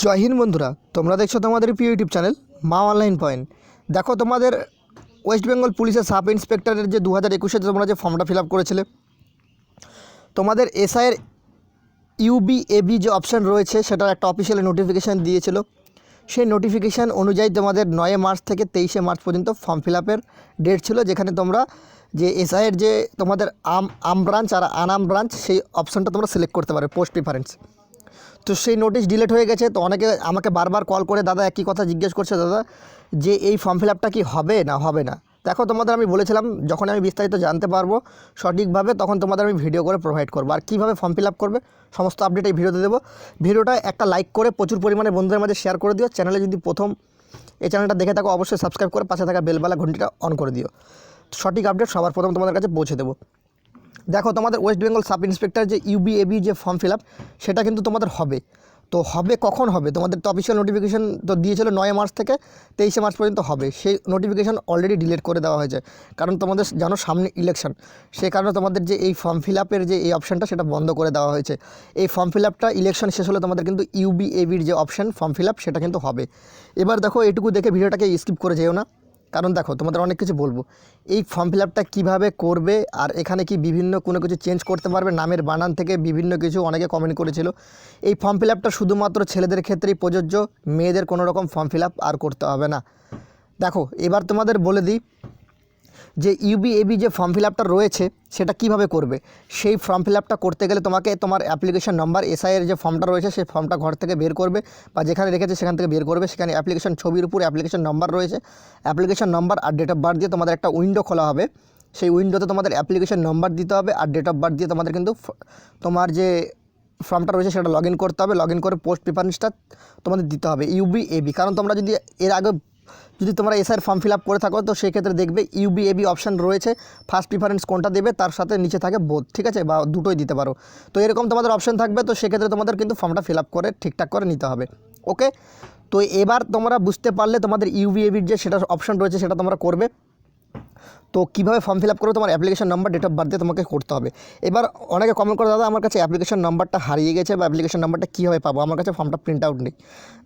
জয় হিন্দ বন্ধুরা, তোমরা দেখছ তোমাদের প্রিয় YouTube channel Ma online point. দেখো তোমাদের ওয়েস্ট বেঙ্গল পুলিশের সাব ইন্সপেক্টরের যে দু হাজার একুশে তোমরা যে ফর্মটা ফিল আপ করেছিলে, তোমাদের এসআইয়ের ইউবি এবি যে অপশান রয়েছে, সেটার একটা অফিসিয়াল নোটিফিকেশান দিয়েছিল। সেই নোটিফিকেশান অনুযায়ী তোমাদের নয় মার্চ থেকে তেইশে মার্চ পর্যন্ত ফর্ম ফিল আপের ডেট ছিল, যেখানে তোমরা যে এসআইয়ের যে তোমাদের আম আম ব্রাঞ্চ আর আনাম ব্রাঞ্চ সেই অপশানটা তোমরা সিলেক্ট করতে পারবে পোস্ট প্রিফারেন্স তো সেই নোটিশ ডিলেট হয়ে গেছে, তো অনেকে আমাকে বারবার কল করে, দাদা, একই কথা জিজ্ঞেস করছে, দাদা, যে এই ফর্ম ফিল আপটা কি হবে না হবে না? দেখো, তোমাদের আমি বলেছিলাম যখন আমি বিস্তারিত জানতে পারব সঠিকভাবে, তখন তোমাদের আমি ভিডিও করে প্রোভাইড করব। আর কীভাবে ফর্ম ফিল আপ করবে, সমস্ত আপডেট এই ভিডিওতে দেবো। ভিডিওটা একটা লাইক করে প্রচুর পরিমাণে বন্ধুদের মাঝে শেয়ার করে দিও। চ্যানেলে যদি প্রথম এই চ্যানেলটা দেখে থাকো, অবশ্যই সাবস্ক্রাইব করে পাশে থাকা বেলবেলা ঘন্টিটা অন করে দিও। সঠিক আপডেট সবার প্রথম তোমাদের কাছে পৌঁছে দেবো। দেখো, তোমাদের ওয়েস্ট বেঙ্গল সাব ইন্সপেক্টর যে ইউবিএবি যে ফর্ম ফিল আপ সেটা কিন্তু তোমাদের হবে। তো হবে কখন হবে? তোমাদের তো অফিসিয়াল নোটিফিকেশান তো দিয়েছিল নয় মার্চ থেকে তেইশে মার্চ পর্যন্ত হবে। সেই নোটিফিকেশান অলরেডি ডিলিট করে দেওয়া হয়েছে। কারণ তোমাদের জানো, সামনে ইলেকশন সেই কারণে তোমাদের যে এই ফর্ম ফিল আপের যে এই অপশানটা সেটা বন্ধ করে দেওয়া হয়েছে। এই ফর্ম ফিল আপটা ইলেকশন শেষ হলে তোমাদের কিন্তু ইউবিএবির যে অপশান ফর্ম ফিল আপ সেটা কিন্তু হবে। এবার দেখো এইটুকু দেখে ভিডিওটাকে স্কিপ করে যেও না। কারণ দেখো, তোমাদের অনেক কিছু বলব। এই ফর্ম ফিল আপটা কীভাবে করবে আর এখানে কি বিভিন্ন কোনো কিছু চেঞ্জ করতে পারবে? নামের বানান থেকে বিভিন্ন কিছু অনেকে কমেন্ট করেছিল। এই ফর্ম ফিল আপটা শুধুমাত্র ছেলেদের ক্ষেত্রেই প্রযোজ্য, মেয়েদের কোনো রকম ফর্ম ফিল আপ আর করতে হবে না। দেখো, এবার তোমাদের বলে দিই যে ইউবিএবি যে ফর্ম ফিল আপটা রয়েছে, সেটা কীভাবে করবে? সেই ফর্ম ফিল আপটা করতে গেলে তোমাকে তোমার অ্যাপ্লিকেশন নাম্বার এসআইয়ের যে ফর্মটা রয়েছে, সেই ফর্মটা ঘর থেকে বের করবে বা যেখানে রেখেছে সেখান থেকে বের করবে। সেখানে অ্যাপ্লিকেশন ছবির উপর অ্যাপ্লিকেশন নাম্বার রয়েছে। অ্যাপ্লিকেশন নাম্বার আর ডেট অফ বার্থ দিয়ে তোমাদের একটা উইন্ডো খোলা হবে। সেই উইন্ডোতে তোমাদের অ্যাপ্লিকেশন নাম্বার দিতে হবে আর ডেট অফ বার্থ দিয়ে তোমাদের কিন্তু তোমার যে ফর্মটা রয়েছে, সেটা লগ ইন করতে হবে। লগ ইন করে পোস্ট প্রিফারেন্সটা তোমাদের দিতে হবে। ইউবি এবি কারণ তোমরা যদি এর আগে যদি তোমরা এসআইয়ের ফর্ম ফিল আপ করে থাকো, তো সেক্ষেত্রে দেখবে U B A B option রয়েছে। ফার্স্ট প্রিফারেন্স কোনটা দেবে, তার সাথে নিচে থাকে বোধ ঠিক আছে? বা দুটোই দিতে পারো। তো এরকম তোমাদের অপশান থাকবে, তো সেক্ষেত্রে তোমাদের কিন্তু ফর্মটা ফিল আপ করে, ঠিকঠাক করে নিতে হবে। ওকে তো এবার তোমরা বুঝতে পারলে তোমাদের ইউবিএবির যে সেটা অপশান রয়েছে, সেটা তোমরা করবে। তো কীভাবে ফর্ম ফিল আপ করবে? তোমার application number date of birth দিয়ে তোমাকে করতে হবে। এবার অনেকে কমেন্ট করে, দাদা, আমার কাছে অ্যাপ্লিকেশন নাম্বারটা হারিয়ে গেছে বা অ্যাপ্লিকেশন নাম্বারটা কীভাবে পাবো? আমার কাছে ফর্মটা প্রিন্ট আউট নেই।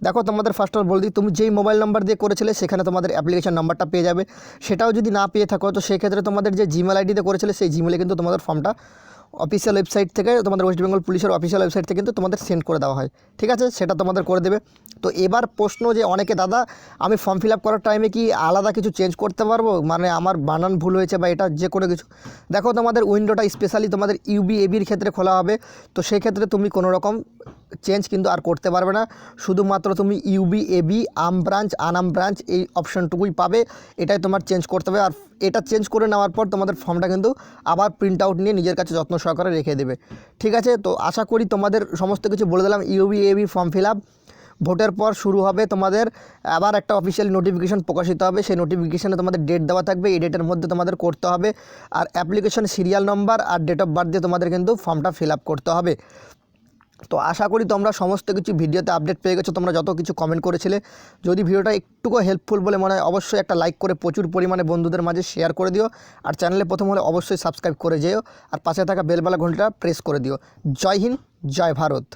দেখো, তোমাদের ফার্স্ট অফ বল দিই, তুমি যেই মোবাইল নাম্বার দিয়ে করেছিলে, সেখানে তোমাদের অ্যাপ্লিকেশন নাম্বারটা পেয়ে যাবে। সেটাও যদি না পেয়ে থাকো, তো সেক্ষেত্রে তোমাদের যে জিমেল আইডিতে করেছিলে, সেই জিমেলে কিন্তু তোমাদের ফর্মটা অফিসিয়াল ওয়েবসাইট থেকে তোমাদের ওয়েস্ট বেঙ্গল পুলিশের অফিসিয়াল ওয়েবসাইট থেকে কিন্তু তোমাদের সেন্ড করে দেওয়া হয়। ঠিক আছে? সেটা তোমাদের করে দেবে। তো এবার প্রশ্ন যে অনেকে, দাদা, আমি ফর্ম ফিল আপ করার টাইমে কি আলাদা কিছু চেঞ্জ করতে পারব? মানে আমার বানান ভুল হয়েছে বা এটা যে কোনো কিছু। দেখো, তোমাদের উইন্ডোটা স্পেশালি তোমাদের ইউবি এবির ক্ষেত্রে খোলা হবে। তো সেক্ষেত্রে তুমি কোনো রকম চেঞ্জ কিন্তু আর করতে পারবে না। শুধুমাত্র তুমি ইউবি এবি আম ব্রাঞ্চ আনাম ব্রাঞ্চ এই অপশানটুকুই পাবে। এটাই তোমার চেঞ্জ করতে হবে। আর এটা চেঞ্জ করে নেওয়ার পর তোমাদের ফর্মটা কিন্তু আবার প্রিন্ট আউট নিয়ে নিজের কাছে যত্ন সহকারে রেখে দেবে। ঠিক আছে? তো আশা করি তোমাদের সমস্ত কিছু বলে দিলাম। U B A B form fill up ভোটের পর শুরু হবে তোমাদের আবার একটা অফিসিয়াল নোটিফিকেশন প্রকাশিত হবে। সেই নোটিফিকেশানে তোমাদের ডেট দেওয়া থাকবে। এই ডেটের মধ্যে তোমাদের করতে হবে। আর অ্যাপ্লিকেশন সিরিয়াল নম্বর আর ডেট অফ বার্থ দিয়ে তোমাদের কিন্তু ফর্মটা ফিল আপ করতে হবে। তো আশা করি তোমরা সমস্ত কিছু ভিডিওতে আপডেট পেয়ে গেছো। তোমরা যত কিছু কমেন্ট করেছিলে, যদি ভিডিওটা একটুকু হেল্পফুল বলে মনে হয়, অবশ্যই একটা লাইক করে প্রচুর পরিমাণে বন্ধুদের মাঝে শেয়ার করে দিও। আর চ্যানেলে প্রথম হলে অবশ্যই সাবস্ক্রাইব করে যেও। আর পাশে থাকা বেলবেলা ঘণ্টা প্রেস করে দিও। জয় হিন্দ, জয় ভারত।